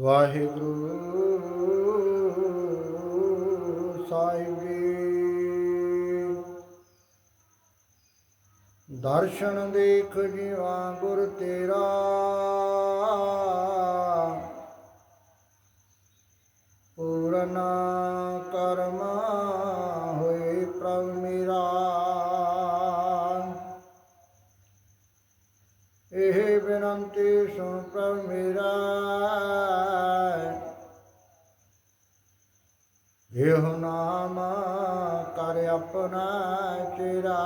ਵਾਹਿਗੁਰੂ ਸਾਹਿਬ। ਜੀ ਦਰਸ਼ਨ ਦੇਖ ਜੀਵਾ ਗੁਰ ਤੇਰਾ। ਪੂਰਨ ਕਰਮ ਇਹ ਬੇਨੰਤੀ ਸੁਣ ਪ੍ਰਭ ਮੇਰਾ। ਇਹੋ ਨਾਮ ਕਰ ਆਪਣਾ ਚਿਰਾ।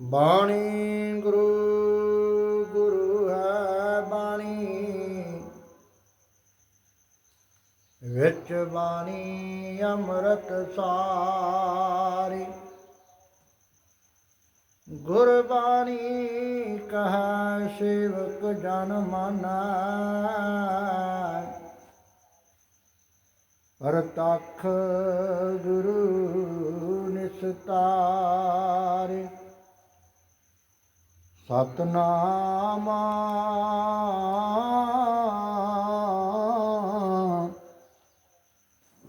ਬਾਣੀ ਗੁਰੂ ਗੁਰੂ ਹੈ ਬਾਣੀ। ਵਿੱਚ ਬਾਣੀ ਅੰਮ੍ਰਿਤ ਸਾਰੀ। ਗੁਰਬਾਣੀ ਕਹਾ ਸੇਵਕ ਜਨ ਮਾਨਾ। ਪਰਤਖ ਗੁਰੂ ਨਿਸਤਾਰੇ। ਸਤਨਾਮ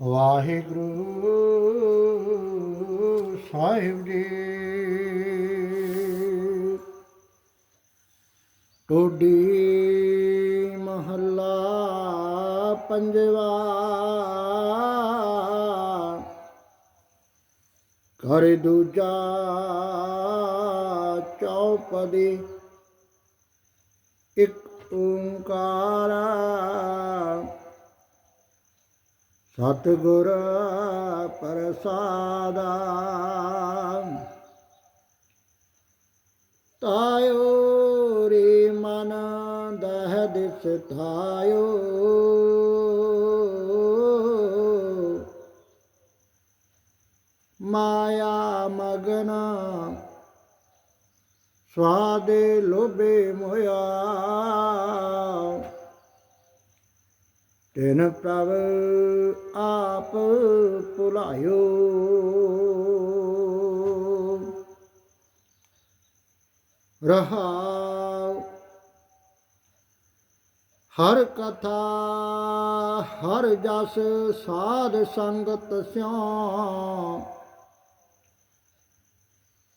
ਵਾਹਿਗੁਰੂ ਸਾਹਿਬ ਜੀ। ਟੋਡੀ ਮਹੱਲਾ ਪੰਜਵਾ। ਕਰ ਦੂਜਾ ਚੌਪਦੀ। ਇੱਕ ਓੰਕਾਰ ਸਤਿਗੁਰ ਪ੍ਰਸਾਦਾ। ਤਾਇਓ ਰੇ ਦਹ ਮਾਇਆ ਮਗਨ ਸਵਾਦੇ ਲੋਭੇ ਮੋਇਆ। ਤਿਨ ਪ੍ਰਭ ਆਪ ਭੁਲਾਇਓ। ਰਹਾਉ ਹਰ ਕਥਾ, ਹਰ ਜਸ ਸਾਧ ਸੰਗਤ ਸਿਉ।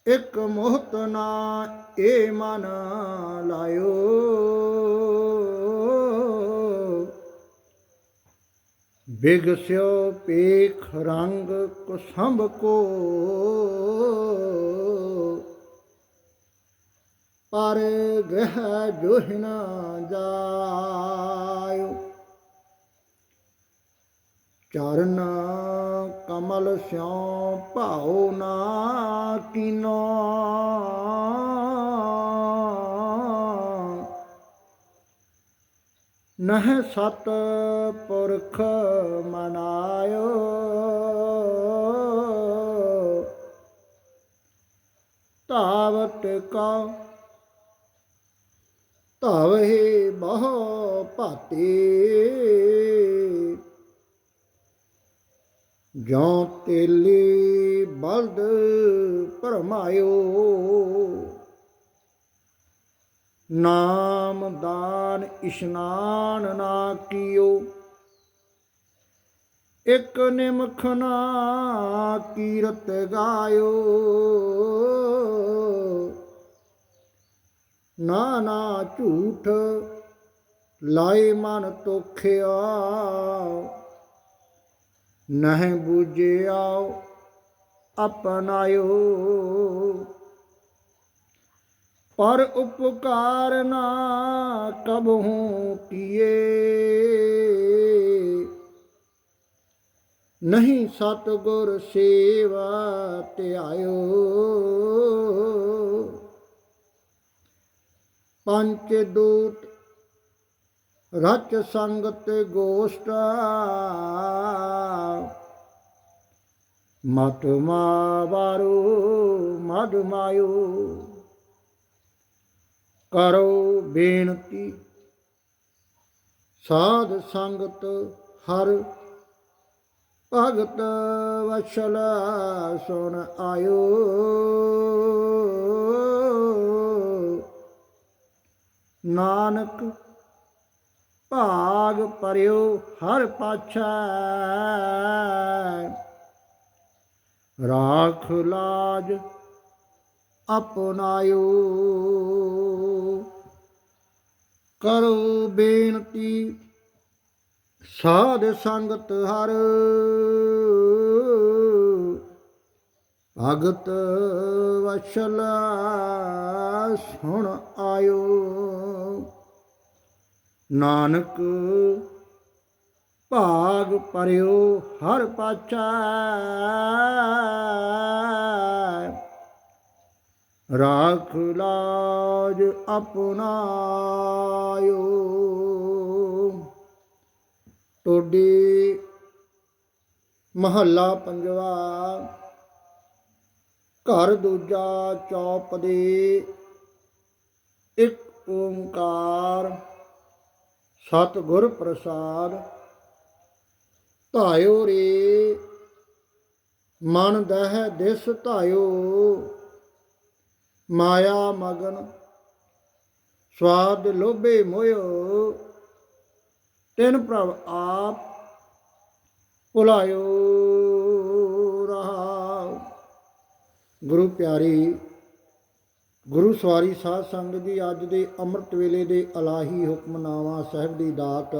ਇਕ ਮੋਹਤ ਨਾ ਏ ਮਨ ਲਾਇਓ। ਬਿਗਸਿਓ ਪੇਖ ਰੰਗ ਕੁਸੰਭ ਕੋ। ਪਰ ਗ੍ਰਹਿ ਜੋਹਿ ਨ ਜਾਇਓ। ਚਰਨ ਕਮਲ ਸਿਉ ਭਾਉ ਨਾ ਕੀਨੋ। ਨਹ ਸਤ ਪੁਰਖ ਮਨਾਇਓ। ਤਾਵਤ ਕਾ ਧਵਹਿ ਬਹੁ ਭਾਤੇ ਜੋ ਤੇਲੀ ਬਲਦ ਭਰਮਾਇਓ। ਨਾਮ ਦਾਨ ਇਸ਼ਨਾਨ ਨਾ ਕੀਓ। ਇਕ ਨਿਮਖ ਨਾ ਕੀਰਤ ਗਾਇਓ। ਨਾ ਨਾ ਝੂਠ ਲਾਏ ਮਨ ਤੋਖਿਆ ਨਹਿ ਬੂਝਿਆ ਅਪਨਾਇਓ ਪਰ ਉਪਕਾਰ ਨਾ ਕਬਹੂ ਕੀਏ। ਨਹੀਂ ਸਤਗੁਰ ਸੇਵਾ ਧਿਆਇਓ। ਪੰਚ ਦੂਤ, ਰਚ ਸੰਗਤ ਗੋਸ਼ਟ। ਮਤ ਮਾਵਾਰੂ, ਮਦ ਮਾਇਓ ਕਰੋ ਬੇਨਤੀ, ਸਾਧ ਸੰਗਤ ਹਰ ਭਗਤ ਵਛਲ ਸੁਣ ਆਇਓ ਨਾਨਕ ਭਾਗ ਪਰਿਓ ਹਰ ਪਾਛੈ। ਰਾਖ ਲਾਜ ਆਪਨਾਇਓ ਕਰੋ ਬੇਨਤੀ ਸਾਧ ਸੰਗਤ ਹਰ। ਭਗਤ ਵਛਲ ਸੁਣ ਆਇਓ। ਨਾਨਕ ਭਾਗ ਪਰਿਓ ਹਰ ਪਾਚਾ ਰਾਖ ਲਾਜ ਆਪਨਾਇਓ ਟੋਡੀ ਮਹੱਲਾ ਪੰਜਵਾ ਘਰ ਦੂਜਾ ਚੌਪ ਦੇ। ਇੱਕ ਓੰਕਾਰ ਸਤਿਗੁਰ ਪ੍ਰਸਾਦ, ਧਾਇਓ ਰੇ। ਮਨ ਦਹਿ ਦਿਸ ਧਾਇਓ, ਮਾਇਆ ਮਗਨ, ਸਵਾਦ ਲੋਭੇ ਮੋਇਓ। ਤਿਨ ਪ੍ਰਭ ਆਪ ਭੁਲਾਇਓ। ਗੁਰੂ ਪਿਆਰੀ, ਗੁਰੂ ਸਵਾਰੀ ਸਾਧ ਸੰਗਤ ਦੀ ਅੱਜ ਦੇ ਅੰਮ੍ਰਿਤ ਵੇਲੇ ਦੇ ਅਲਾਹੀ ਹੁਕਮਨਾਮਾ ਸਾਹਿਬ ਦੀ ਦਾਤ,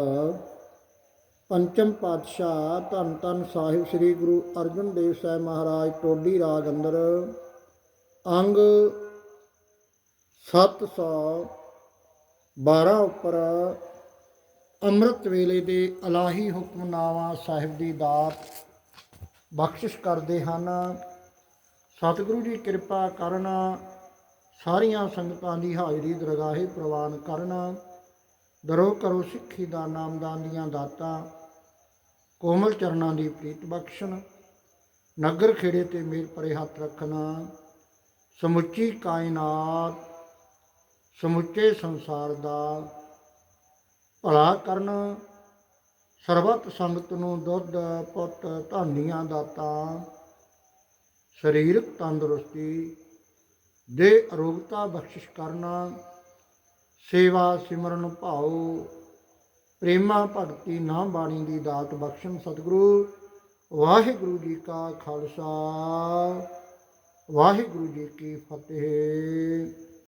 ਪੰਚਮ ਪਾਤਸ਼ਾਹ ਧੰਨ ਧੰਨ ਸਾਹਿਬ ਸ੍ਰੀ ਗੁਰੂ ਅਰਜਨ ਦੇਵ ਸਾਹਿਬ ਮਹਾਰਾਜ ਟੋਡੀ ਰਾਗ ਅੰਦਰ, ਅੰਗ 712 ਉੱਪਰ ਅੰਮ੍ਰਿਤ ਵੇਲੇ ਦੇ ਅਲਾਹੀ ਹੁਕਮਨਾਮਾ ਸਾਹਿਬ ਦੀ ਦਾਤ ਬਖਸ਼ਿਸ਼ ਕਰਦੇ ਹਨ। ਸਤਿਗੁਰੂ ਜੀ ਕਿਰਪਾ ਕਰਨਾ। ਸਾਰੀਆਂ ਸੰਗਤਾਂ ਦੀ ਹਾਜ਼ਰੀ ਦਰਗਾਹੇ ਪ੍ਰਵਾਨ ਕਰਨਾ। ਦਰੋ ਕਰੋ ਸਿੱਖੀ ਦਾ ਨਾਮਦਾਨ ਦੀਆਂ ਦਾਤਾਂ, ਕੋਮਲ ਚਰਨਾਂ ਦੀ ਪ੍ਰੀਤ ਬਖਸ਼ਣ, ਨਗਰ ਖੇੜੇ ਤੇ ਮੇਰ ਪਰੇ ਹੱਥ ਰੱਖਣਾ। ਸਮੁੱਚੀ ਕਾਇਨਾਤ, ਸਮੁੱਚੇ ਸੰਸਾਰ ਦਾ ਭਲਾ ਕਰਨ। ਸਰਬੱਤ ਸੰਗਤ ਨੂੰ ਦੁੱਧ, ਪੁੱਤ, ਧਾਨੀਆਂ, ਦਾਤਾਂ ਸਰੀਰਕ ਤੰਦਰੁਸਤੀ ਦੇ ਅਰੋਗਤਾ ਬਖਸ਼ਿਸ਼ ਕਰਨਾ, ਸੇਵਾ ਸਿਮਰਨ ਭਾਉ, ਪ੍ਰੇਮਾ ਭਗਤੀ ਨਾਮ ਬਾਣੀ ਦੀ ਦਾਤ ਬਖਸ਼ਣ ਸਤਿਗੁਰੂ, ਵਾਹਿਗੁਰੂ ਜੀ ਕਾ ਖਾਲਸਾ, ਵਾਹਿਗੁਰੂ ਜੀ ਕੀ ਫਤਿਹ।